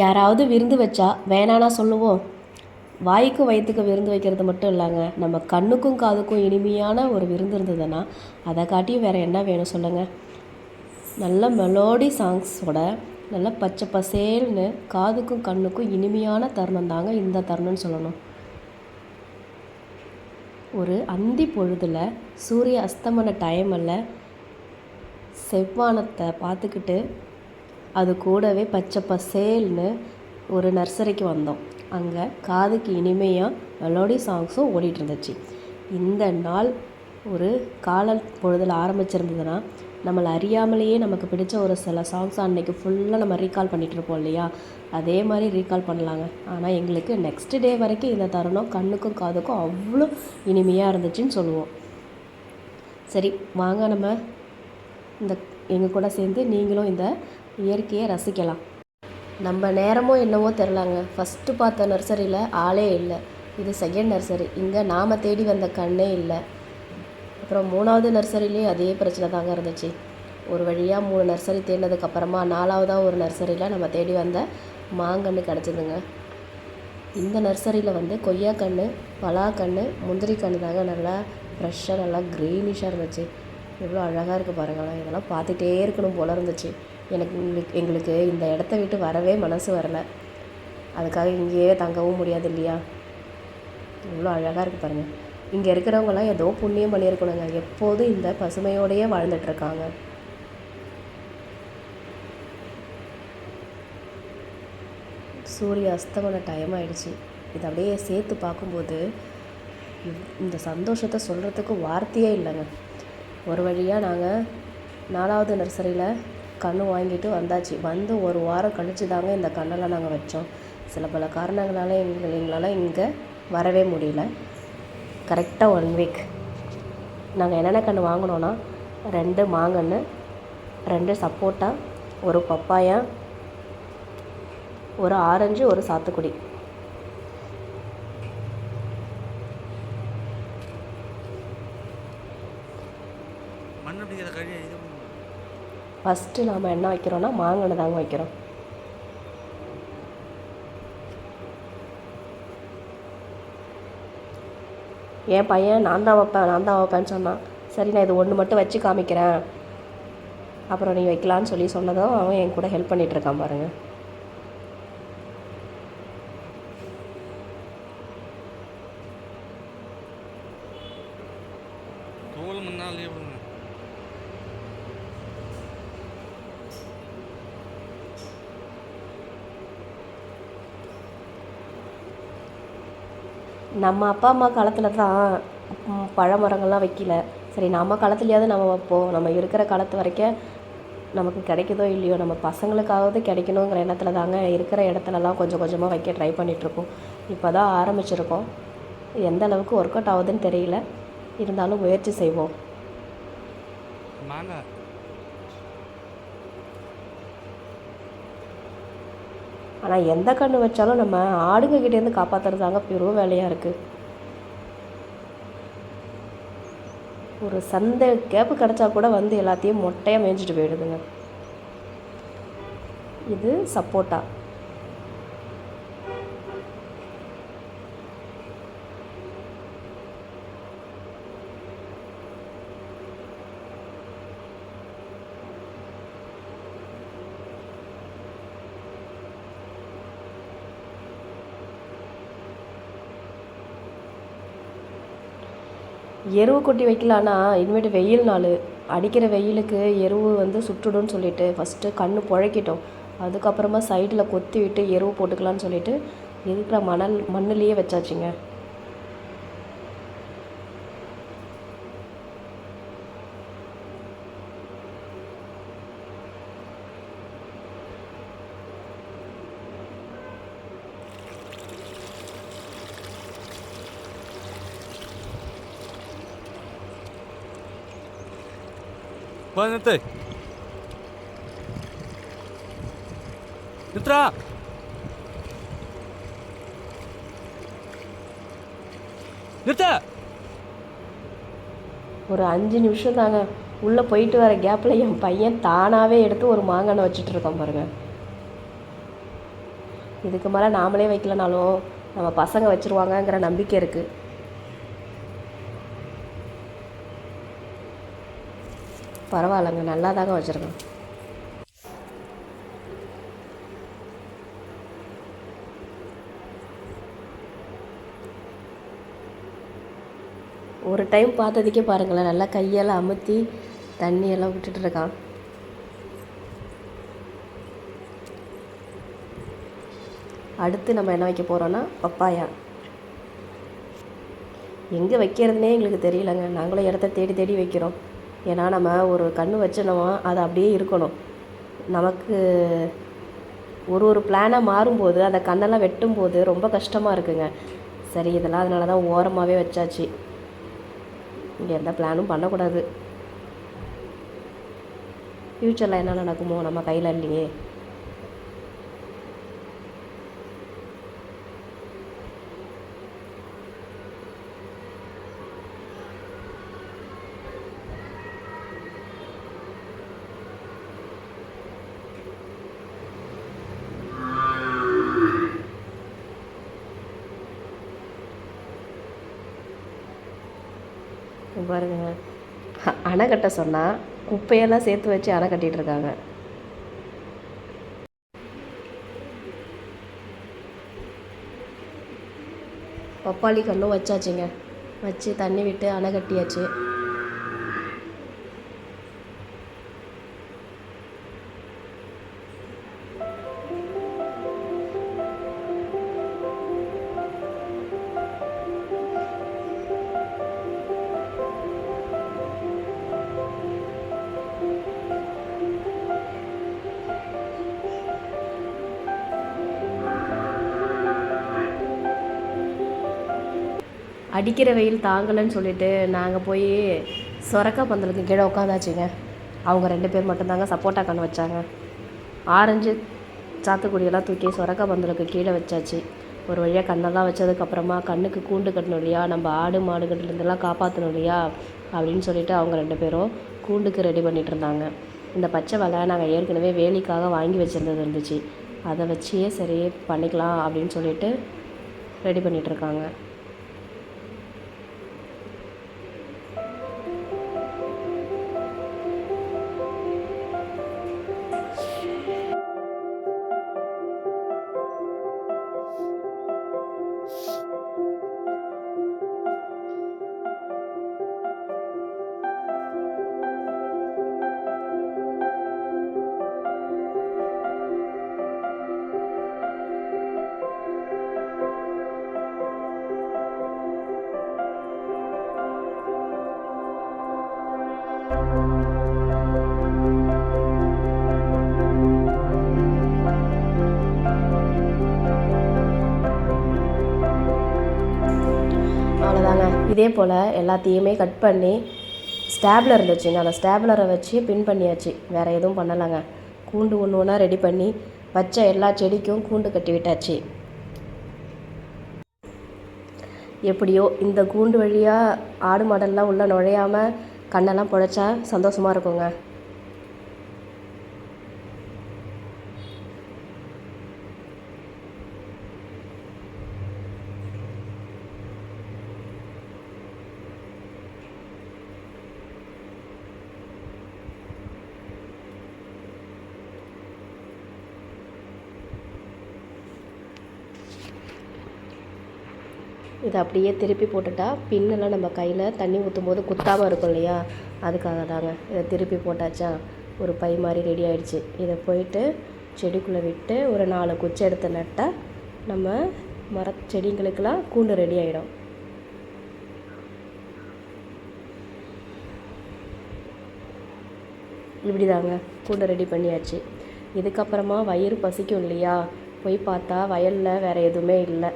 யாராவது விருந்து வச்சா வேணானா சொல்லுவோம். வாய்க்கும் வயிற்றுக்கு விருந்து வைக்கிறது மட்டும் இல்லைங்க. நம்ம கண்ணுக்கும் காதுக்கும் இனிமையான ஒரு விருந்து இருந்ததுன்னா அதை காட்டியும் வேறு என்ன வேணும் சொல்லுங்கள் நல்ல மெலோடி சாங்ஸோட நல்ல பச்சை பசேல்னு காதுக்கும் கண்ணுக்கும் இனிமையான தருணம் தாங்க இந்த தருணம்னு சொல்லணும். ஒரு அந்தி பொழுதில் சூரிய அஸ்தமன டைமில் செவ்வானத்தை பார்த்துக்கிட்டு அது கூடவே பச்சை பசேல்னு ஒரு நர்சரிக்கு வந்தோம். அங்கே காதுக்கு இனிமையாக மெலோடி சாங்ஸும் ஓடிட்டுருந்துச்சு இந்த நாள் ஒரு கால பொழுதில் ஆரம்பிச்சிருந்ததுன்னா நம்மளை அறியாமலேயே நமக்கு பிடிச்ச ஒரு சில சாங்ஸ் அன்னைக்கு ஃபுல்லாக நம்ம ரீகால் பண்ணிகிட்டு இருப்போம் இல்லையா? அதே மாதிரி ரீகால் பண்ணலாங்க. ஆனால் எங்களுக்கு நெக்ஸ்ட் டே வரைக்கும் இந்த தருணம். கண்ணுக்கும் காதுக்கும் அவ்வளோ இனிமையாக இருந்துச்சுன்னு சொல்லுவோம். சரி வாங்க நம்ம இந்த எங்கள் கூட சேர்ந்து நீங்களும் இந்த இயற்கையை ரசிக்கலாம். நம்ம நேரமோ என்னவோ தெரிலாங்க ஃபஸ்ட்டு பார்த்த நர்சரியில் ஆளே இல்லை. இது செகண்ட் நர்சரி இங்கே நாம் தேடி வந்த கண்ணே இல்லை. அப்புறம் மூணாவது நர்சரிலேயும் அதே பிரச்சனை தாங்க இருந்துச்சு. ஒரு வழியாக மூணு நர்சரி தேடினதுக்கப்புறமா நாலாவதாக ஒரு நர்சரியில் நம்ம தேடி வந்த மாங்கன்று கிடச்சிதுங்க. இந்த நர்சரியில் வந்து கொய்யாக்கன்று பலாக்கன்று முந்திரி கன்று தாங்க நல்லா ஃப்ரெஷ்ஷாக நல்லா க்ரீனிஷாக இருந்துச்சு. எவ்வளோ அழகாக இருக்குது பாருங்களேன். இதெல்லாம் பார்த்துட்டே இருக்கணும் போல இருந்துச்சு. எனக்கு எங்களுக்கு எங்களுக்கு இந்த இடத்த விட்டு வரவே மனசு வரல. அதுக்காக இங்கேயே தங்கவும் முடியாது இல்லையா? இவ்வளோ அழகாக இருக்குது பாருங்கள் இங்கே இருக்கிறவங்களாம் ஏதோ புண்ணியம் பண்ணியிருக்கணுங்க. எப்போதும் இந்த பசுமையோடையே வாழ்ந்துட்டுருக்காங்க சூரிய அஸ்தமன டைம் ஆயிடுச்சு. இது அப்படியே சேர்த்து பார்க்கும்போது இந்த சந்தோஷத்தை சொல்கிறதுக்கு வார்த்தையே இல்லைங்க. ஒரு வழியாக நாங்கள் நாலாவது நர்சரியில் கன்று வாங்கிட்டு வந்தாச்சு. வந்து ஒரு வாரம் கழித்து தாங்க இந்த கண்ணெல்லாம் நாங்கள் வச்சோம். சில பல காரணங்களால் எங்கள் எங்களால் இங்கே வரவே முடியல. கரெக்டாக ஒன் வீக் நாங்கள் என்னென்ன கன்று வாங்கினோன்னா ரெண்டு மாங்கன்று ரெண்டு சப்போட்டா ஒரு பப்பாயா ஒரு ஆரஞ்சு ஒரு சாத்துக்குடி. மண் அப்படிங்கிற கழிவு ஃபஸ்ட்டு நாம் என்ன வைக்கிறோன்னா மாங்கன்று தாங்க வைக்கிறோம். என் பையன் நான் தான் வைப்பேன் நான் தான் வைப்பேன்னு சொன்னான். சரி நான் இது ஒன்று மட்டும் வச்சு காமிக்கிறேன். அப்புறம் நீ வைக்கலான்னு சொல்லி சொன்னதும் அவன் என் கூட ஹெல்ப் பண்ணிட்டு இருக்கான் பாருங்க. தோல் முன்னாலே நம்ம அப்பா அம்மா காலத்தில் தான் பழமரங்கள்லாம் பழ மரங்கள்லாம் வைக்கல. சரி நம்ம காலத்துலையாவது நம்ம வைப்போம். நம்ம இருக்கிற காலத்து வரைக்கும் நமக்கு கிடைக்குதோ இல்லையோ நம்ம பசங்களுக்காவது கிடைக்கணுங்கிற எண்ணத்தில் தாங்க இருக்கிற இடத்துலலாம் கொஞ்சம் கொஞ்சமாக வைக்க ட்ரை பண்ணிகிட்ருக்கோம் இப்போ தான் ஆரம்பிச்சிருக்கோம். எந்த அளவுக்கு ஒர்க் அவுட் ஆகுதுன்னு தெரியல. இருந்தாலும் முயற்சி செய்வோம். மாங்காய். ஆனால் எந்த கன்று வச்சாலும் நம்ம ஆடுங்க கிட்டேருந்து காப்பாற்றுறது தாங்க பெரும் வேலையாக இருக்குது ஒரு சந்தை கேப்பு கிடச்சா கூட வந்து எல்லாத்தையும் மொட்டையாக மேய்ஞ்சிட்டு போயிடுதுங்க. இது சப்போட்டா. எருவு கொட்டி வைக்கலான்னா இனிமேட்டு வெயில் நாள். அடிக்கிற வெயிலுக்கு எருவு வந்து சுட்டுடும்னு சொல்லிட்டு ஃபஸ்ட்டு கண் புழைக்கிட்டோம். அதுக்கப்புறமா சைடில் கொத்தி விட்டு எருவு போட்டுக்கலான்னு சொல்லிட்டு இருக்கிற மணல் மண்ணுலேயே வச்சாச்சுங்க. போ நிறுத்து நிறுத்துறா நிறுத்த ஒரு அஞ்சு நிமிஷம் தாங்க. உள்ளே போயிட்டு வர கேப்பில் என் பையன் தானாகவே எடுத்து ஒரு மாங்கானை வச்சுட்டு இருக்கான் பாருங்க. இதுக்கு மேலே நாமளே வைக்கலனாலும் நம்ம பசங்க வச்சுருவாங்கங்கிற நம்பிக்கை இருக்குது பரவாயில்லைங்க. நல்லா தாங்க வச்சுருக்கோம். ஒரு டைம் பார்த்ததுக்கே பாருங்களேன். நல்லா கையெல்லாம் அமுத்தி தண்ணியெல்லாம் விட்டுட்டு இருக்கான். அடுத்து நம்ம என்ன வைக்க போகிறோன்னா பப்பாயா. எங்கே வைக்கிறதுனே எங்களுக்கு தெரியலங்க. நாங்களும் இடத்த தேடி தேடி வைக்கிறோம். ஏன்னா நம்ம ஒரு கண் வச்சோன்னா அது அப்படியே இருக்கணும். நமக்கு ஒரு ஒரு பிளானாக மாறும்போது அந்த கண்ணெல்லாம் வெட்டும்போது ரொம்ப கஷ்டமாக இருக்குங்க. சரி இதெல்லாம் அதனால தான் ஓரமாகவே வச்சாச்சு. இங்கே எந்த பிளானும் பண்ணக்கூடாது. ஃப்யூச்சரில் என்ன நடக்குமோ நம்ம கையில் இல்லையே. பாருங்க. அ- அணை கட்ட சொன்னால் குப்பையெல்லாம் சேர்த்து வச்சு அணை கட்டிட்டு இருக்காங்க. பப்பாளி கண்ணும் வச்சாச்சுங்க. வச்சு தண்ணி விட்டு அணை கட்டியாச்சு. அடிக்கிற வெயில் தாங்கலைன்னு சொல்லிட்டு நாங்கள் போய் சொரக்கா பந்தலுக்கு கீழே உட்காந்தாச்சுங்க அவங்க ரெண்டு பேர் மட்டும்தாங்க சப்போட்டா கன்று வச்சாங்க. ஆரஞ்சு சாத்துக்குடியெல்லாம் தூக்கி சொரக்கா பந்தலுக்கு கீழே வச்சாச்சு. ஒரு வழியாக கண்ணெல்லாம் வச்சதுக்கப்புறமா கண்ணுக்கு கூண்டு கட்டணும் இல்லையா? நம்ம ஆடு மாடுகள்லேருந்துலாம் காப்பாற்றணும் இல்லையா? அப்படின்னு சொல்லிட்டு அவங்க ரெண்டு பேரும் கூண்டுக்கு ரெடி பண்ணிகிட்டு இருந்தாங்க. இந்த பச்சை வலை நாங்கள் ஏற்கனவே வேலிக்காக வாங்கி வச்சுருந்தது இருந்துச்சு. அதை வச்சே சரி பண்ணிக்கலாம் அப்படின்னு சொல்லிட்டு ரெடி பண்ணிகிட்ருக்காங்க இதே போல் எல்லாத்தையுமே கட் பண்ணி ஸ்டாப்லர் இருந்துச்சு அந்த ஸ்டாப்லரை வச்சு பின் பண்ணியாச்சு. வேறு எதுவும் பண்ணலைங்க. கூண்டு ஒன்று ஒன்றா ரெடி பண்ணி வச்ச எல்லா செடிக்கும் கூண்டு கட்டி விட்டாச்சு. எப்படியோ இந்த கூண்டு வழியாக ஆடு மாடெல்லாம் உள்ளே நுழையாமல் கண்ணெல்லாம் புழைச்சா சந்தோஷமாக இருக்குங்க. இதை அப்படியே திருப்பி போட்டுட்டா பின்னெல்லாம் நம்ம கையில் தண்ணி ஊற்றும் போது குத்தாமல் இருக்கும் இல்லையா? அதுக்காக தாங்க. இதை திருப்பி போட்டாச்சா? ஒரு பை மாதிரி ரெடி ஆகிடுச்சு இதை போயிட்டு செடிக்குள்ளே விட்டு ஒரு நாலு குச்சி எடுத்து நட்டால் நம்ம மர செடிங்களுக்கெல்லாம் கூண்டு ரெடி ஆகிடும் இப்படி தாங்க கூண்டை ரெடி பண்ணியாச்சு. இதுக்கப்புறமா வயிறு பசிக்கும் இல்லையா? போய் பார்த்தா வயலில் வேறு எதுவுமே இல்லை.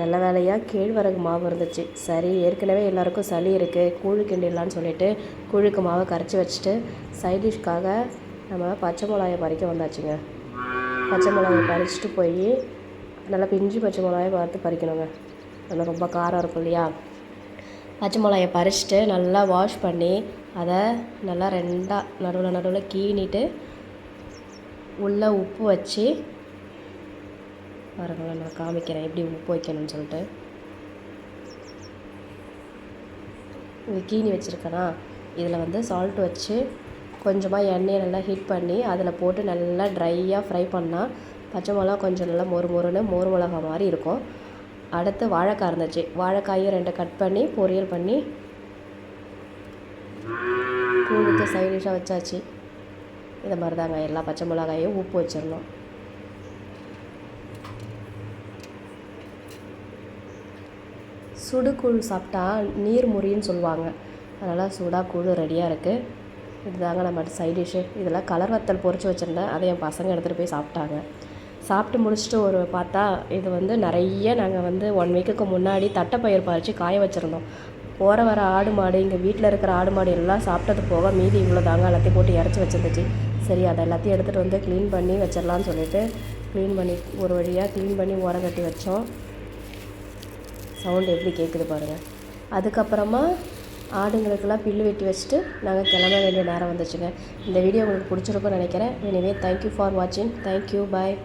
நல்ல வேலையாக கேழ்வரகு மாவு இருந்துச்சு. சரி ஏற்கனவே எல்லாருக்கும் சளி இருக்குது கூழு கிண்டிடலான்னு சொல்லிட்டு கூழுக்கு மாவை கரைச்சி வச்சுட்டு சைடிஷ்காக நம்ம பச்சை மிளகாயை பறிக்க வந்தாச்சுங்க. பச்சை மிளகாயை பறிச்சுட்டு போய் நல்லா பிஞ்சு பச்சை மிளகாயை பார்த்து பறிக்கணுங்க. நல்லா ரொம்ப காரம் இருக்கும் இல்லையா? பச்சை மிளகாயை பறிச்சுட்டு நல்லா வாஷ் பண்ணி அதை நல்லா ரெண்டாக நடுவில் நடுவில் கீணிட்டு உள்ளே உப்பு வச்சு பாருங்களேன் நான் காமிக்கிறேன். எப்படி உப்பு வைக்கணும்னு சொல்லிட்டு. இது கீனி வச்சுருக்கேனா? இதில் வந்து சால்ட் வச்சு கொஞ்சமாக எண்ணெயை நல்லா ஹீட் பண்ணி அதில் போட்டு நல்லா ட்ரையாக ஃப்ரை பண்ணால் பச்சை மிளகா கொஞ்சம் நல்லா மொறு மொறுன்னு மோர் மிளகா மாதிரி இருக்கும். அடுத்து வாழைக்காய் இருந்துச்சு. வாழைக்காயை ரெண்டு கட் பண்ணி பொரியல் பண்ணி கூழுக்கு சைடிஷாக வச்சாச்சு. இதை மாதிரி தாங்க எல்லா பச்சை மிளகாயும் உப்பு வச்சிடணும் சுடுக்கூழ் சாப்பிட்டா நீர் முறின்னு சொல்லுவாங்க. அதனால் சூடாக கூழ் ரெடியாக இருக்குது இதுதாங்க நம்ம சைட் டிஷ்ஷு இதெல்லாம் கலர் வத்தல் பொறிச்சு வச்சுருந்தேன். அதை என் பசங்க எடுத்துகிட்டு போய் சாப்பிட்டாங்க. சாப்பிட்டு முடிச்சுட்டு ஒரு பார்த்தா இது வந்து நிறைய நாங்கள் வந்து ஒன் வீக்குக்கு முன்னாடி தட்டைப்பயிர் பறித்து காய வச்சுருந்தோம். போகிற வர ஆடு மாடு இங்கே வீட்டில் இருக்கிற ஆடு மாடு எல்லாம் சாப்பிட்டது போக மீதி இவ்வளோ தாங்க எல்லாத்தையும் போட்டு இறச்சி வச்சிருந்துச்சு. சரி அதை எல்லாத்தையும் எடுத்துகிட்டு வந்து க்ளீன் பண்ணி வச்சிடலான்னு சொல்லிட்டு க்ளீன் பண்ணி ஒரு வழியாக க்ளீன் பண்ணி ஓரம் கட்டி வச்சோம். சவுண்டு எப்படி கேட்குது பாருங்கள் அதுக்கப்புறமா ஆடுங்களுக்கெல்லாம் புல்லு வெட்டி வச்சுட்டு நாங்கள் கிளம்ப வேண்டிய நேரம் வந்துச்சுங்க. இந்த வீடியோ உங்களுக்கு பிடிச்சிருக்கும்னு நினைக்கிறேன். எனிவே தேங்க்யூ ஃபார் வாட்சிங் தேங்க்யூ பாய்